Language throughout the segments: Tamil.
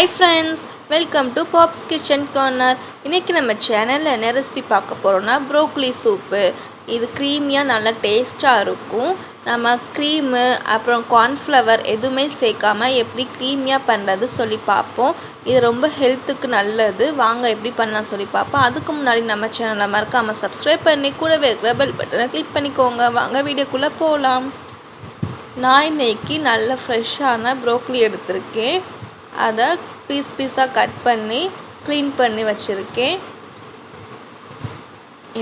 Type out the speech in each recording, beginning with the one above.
Hi friends welcome to pops kitchen corner இன்றைக்கி நம்ம சேனலில் என்ன ரெசிபி பார்க்க போகிறோன்னா ப்ரோக்லி சூப்பு இது க்ரீமியாக நல்லா டேஸ்ட்டாக இருக்கும். நம்ம க்ரீமு அப்புறம் கார்ன்ஃப்ளவர் எதுவுமே சேர்க்காமல் எப்படி க்ரீமியாக பண்ணுறது சொல்லி பார்ப்போம். இது ரொம்ப ஹெல்த்துக்கு நல்லது. வாங்க எப்படி பண்ணலாம் சொல்லி பார்ப்போம். அதுக்கு முன்னாடி நம்ம சேனலை மறக்காமல் சப்ஸ்கிரைப் பண்ணி கூடவே இருக்கிற பெல் பட்டனை கிளிக் பண்ணிக்கோங்க. வாங்க வீடியோக்குள்ளே போகலாம் நான் இன்னைக்கு நல்ல ஃப்ரெஷ்ஷான ப்ரோக்லி எடுத்திருக்கேன். அதை பீஸ் பீஸாக கட் பண்ணி க்ளீன் பண்ணி வச்சுருக்கேன்.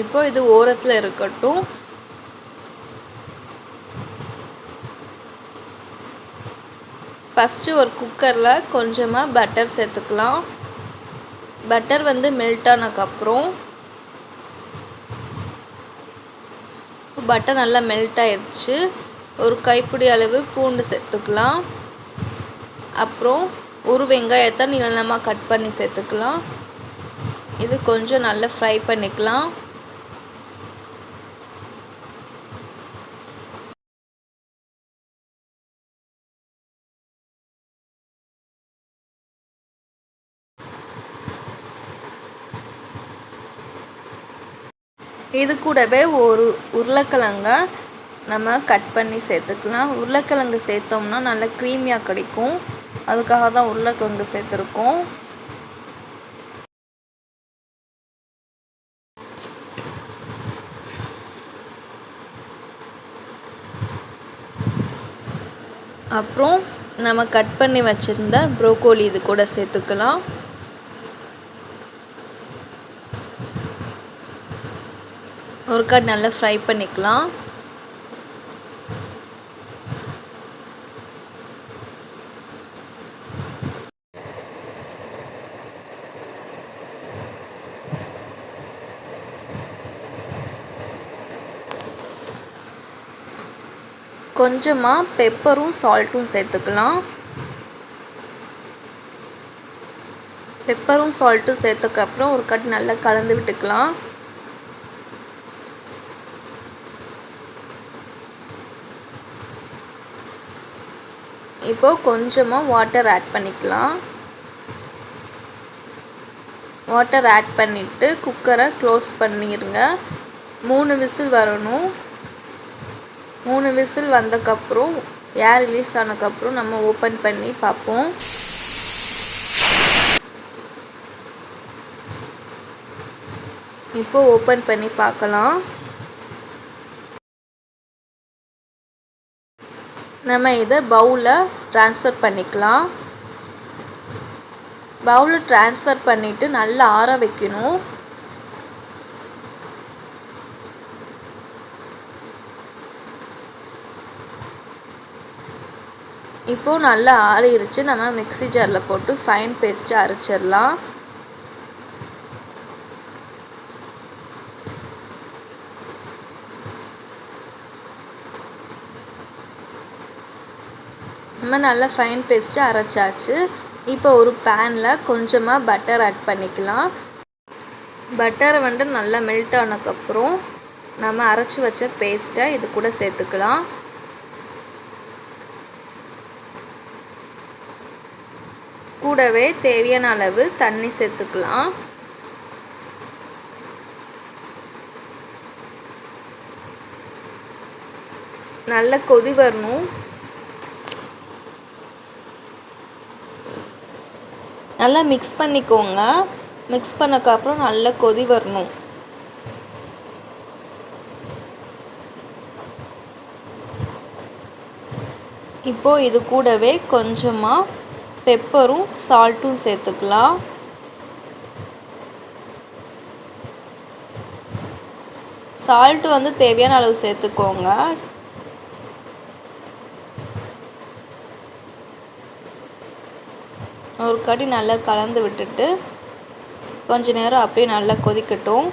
இப்போ இது ஓரத்தில் இருக்கட்டும். ஃபஸ்ட்டு ஒரு குக்கரில் கொஞ்சமாக பட்டர் சேர்த்துக்கலாம். பட்டர் வந்து மெல்ட் ஆனதுக்கப்புறம் பட்டர் நல்லா மெல்ட் ஆயிடுச்சு ஒரு கைப்பிடி அளவு பூண்டு சேர்த்துக்கலாம். அப்புறம் ஒரு வெங்காயத்தை நீளமாக கட் பண்ணி சேர்த்துக்கலாம். இது கொஞ்சம் நல்லா ஃப்ரை பண்ணிக்கலாம். இது கூடவே ஒரு உருளைக்கிழங்க நம்ம கட் பண்ணி சேர்த்துக்கலாம். உருளைக்கிழங்கு சேர்த்தோம்னா நல்லா க்ரீமியாக கிடைக்கும். அதுக்காக தான் உருளைக்கிழங்கு சேர்த்துருக்கோம். அப்புறம் நம்ம கட் பண்ணி வச்சுருந்த ப்ரோக்கோலி இது கூட சேர்த்துக்கலாம். ஒரு கட் நல்லா ஃப்ரை பண்ணிக்கலாம். கொஞ்சமாக பெப்பரும் சால்ட்டும் சேர்த்துக்கலாம். பெப்பரும் சால்ட்டும் சேர்த்தக்கப்புறம் ஒரு கட் நல்லா கலந்து விட்டுக்கலாம். இப்போது கொஞ்சமாக வாட்டர் ஆட் பண்ணிக்கலாம். வாட்டர் ஆட் பண்ணிவிட்டு குக்கரை க்ளோஸ் பண்ணிடுங்க மூணு விசில் வரணும். மூணு விசில் வந்தக்கப்புறம் ஏர் ரிலீஸ் ஆனதுக்கப்புறம் நம்ம ஓப்பன் பண்ணி பார்ப்போம். இப்போ ஓப்பன் பண்ணி பார்க்கலாம். நம்ம இதை பவுலில் ட்ரான்ஸ்ஃபர் பண்ணிக்கலாம். பவுலில் ட்ரான்ஸ்ஃபர் பண்ணிவிட்டு நல்லா ஆற வைக்கணும். இப்போது நல்லா ஆறிடுச்சு நம்ம மிக்சி ஜாரில் போட்டு ஃபைன் பேஸ்ட்டு அரைச்சிடலாம். நம்ம நல்லா ஃபைன் பேஸ்ட்டு அரைச்சாச்சு. இப்போ ஒரு பேனில் கொஞ்சமாக பட்டர் ஆட் பண்ணிக்கலாம். பட்டரை வந்து நல்லா மெல்ட் ஆனதுக்கப்புறம் நம்ம அரைச்சி வச்ச பேஸ்ட்டை இது கூட சேர்த்துக்கலாம். கூடவே தேவையான அளவு தண்ணி சேர்த்துக்கலாம். நல்ல கொதி வரணும். நல்லா மிக்ஸ் பண்ணிக்கோங்க. மிக்ஸ் பண்ணக்கப்புறம் நல்ல கொதி வரணும். இப்போது இது கூடவே கொஞ்சமாக பெப்பரும் சால்ட்டும் சேர்த்துக்கலாம். சால்ட்டு வந்து தேவையான அளவு சேர்த்துக்கோங்க. ஒரு கடி நல்லா கலந்து விட்டுட்டு கொஞ்ச நேரம் அப்படியே நல்லா கொதிக்கட்டும்.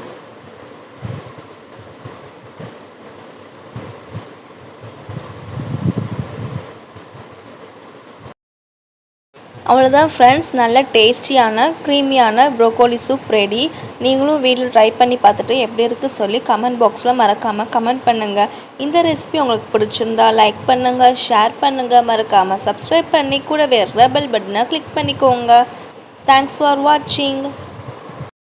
அவ்வளோதான் ஃப்ரெண்ட்ஸ் நல்ல டேஸ்டியான க்ரீமியான ப்ரோக்கோலி சூப் ரெடி நீங்களும் வீட்டில் ட்ரை பண்ணி பார்த்துட்டு எப்படி இருக்குது சொல்லி கமெண்ட் பாக்ஸில் மறக்காமல் கமெண்ட் பண்ணுங்கள் இந்த ரெசிபி உங்களுக்கு பிடிச்சிருந்தா லைக் பண்ணுங்கள் ஷேர் பண்ணுங்கள் மறக்காமல் சப்ஸ்கிரைப் பண்ணி கூடவே ரெபல் பட்டனை கிளிக் பண்ணிக்கோங்க. தேங்க்ஸ் ஃபார் வாட்சிங்